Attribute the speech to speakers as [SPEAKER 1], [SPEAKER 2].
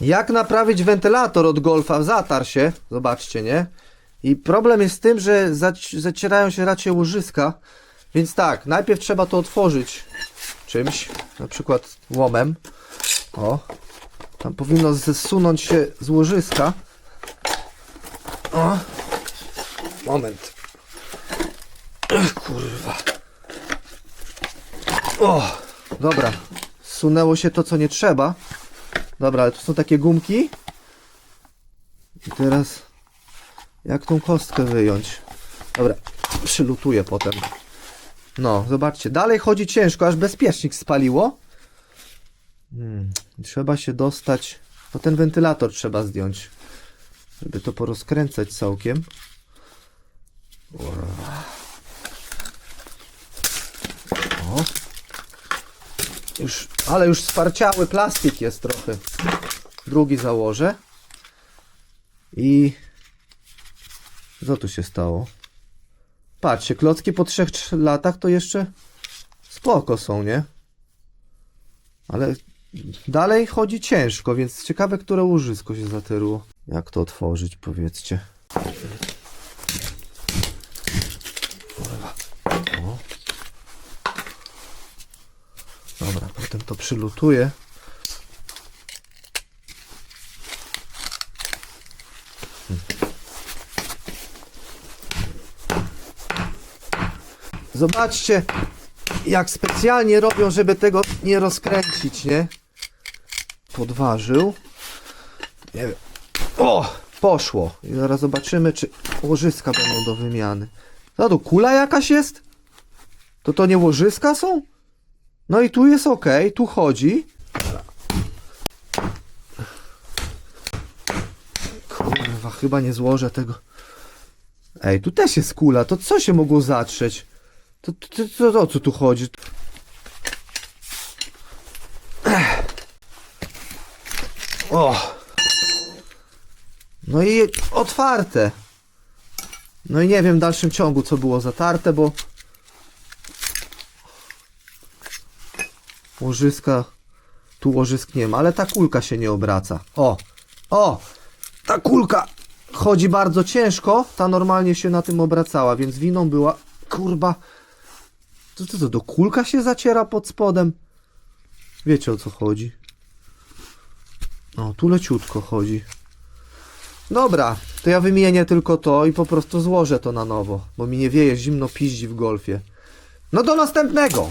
[SPEAKER 1] Jak naprawić wentylator od golfa? Zatarł się, zobaczcie, nie? I problem jest z tym, że zaci- zacierają się raczej łożyska, więc tak, najpierw trzeba to otworzyć czymś, na przykład łomem. O, tam powinno zesunąć się z łożyska. O, moment. Ech, kurwa. O, dobra. Zsunęło się to, co nie trzeba. Dobra, ale to są takie gumki. I teraz jak tą kostkę wyjąć? Dobra, przylutuję potem. No, zobaczcie, dalej chodzi ciężko, aż bezpiecznik spaliło. Hmm, trzeba się dostać. To ten wentylator trzeba zdjąć, żeby to porozkręcać całkiem. O. Już, ale już sparciały plastik jest trochę. Drugi założę. I co tu się stało? Patrzcie, klocki po 3 latach to jeszcze spoko są, nie? Ale dalej chodzi ciężko, więc ciekawe, które łożysko się zaterło. Jak to otworzyć, powiedzcie. Kurwa. O. Dobra, potem to przylutuję. Zobaczcie, jak specjalnie robią, żeby tego nie rozkręcić, nie? Podważył. Nie wiem. O! Poszło. I zaraz zobaczymy, czy łożyska będą do wymiany. No to kula jakaś jest? To to nie łożyska są? No i tu jest ok, tu chodzi. Kurwa, chyba nie złożę tego. Ej, tu też jest kula, to co się mogło zatrzeć? To, to, to, to o co tu chodzi? Ech. O! No i otwarte. No i nie wiem w dalszym ciągu co było zatarte, bo łożyska tu łożysk nie ma, ale ta kulka się nie obraca. O! O! Ta kulka chodzi bardzo ciężko, ta normalnie się na tym obracała, więc winą była kurba to co to, do kulka się zaciera pod spodem? Wiecie o co chodzi. O, tu leciutko chodzi. Dobra, to ja wymienię tylko to i po prostu złożę to na nowo, bo mi nie wieje, zimno piździ w golfie. No do następnego!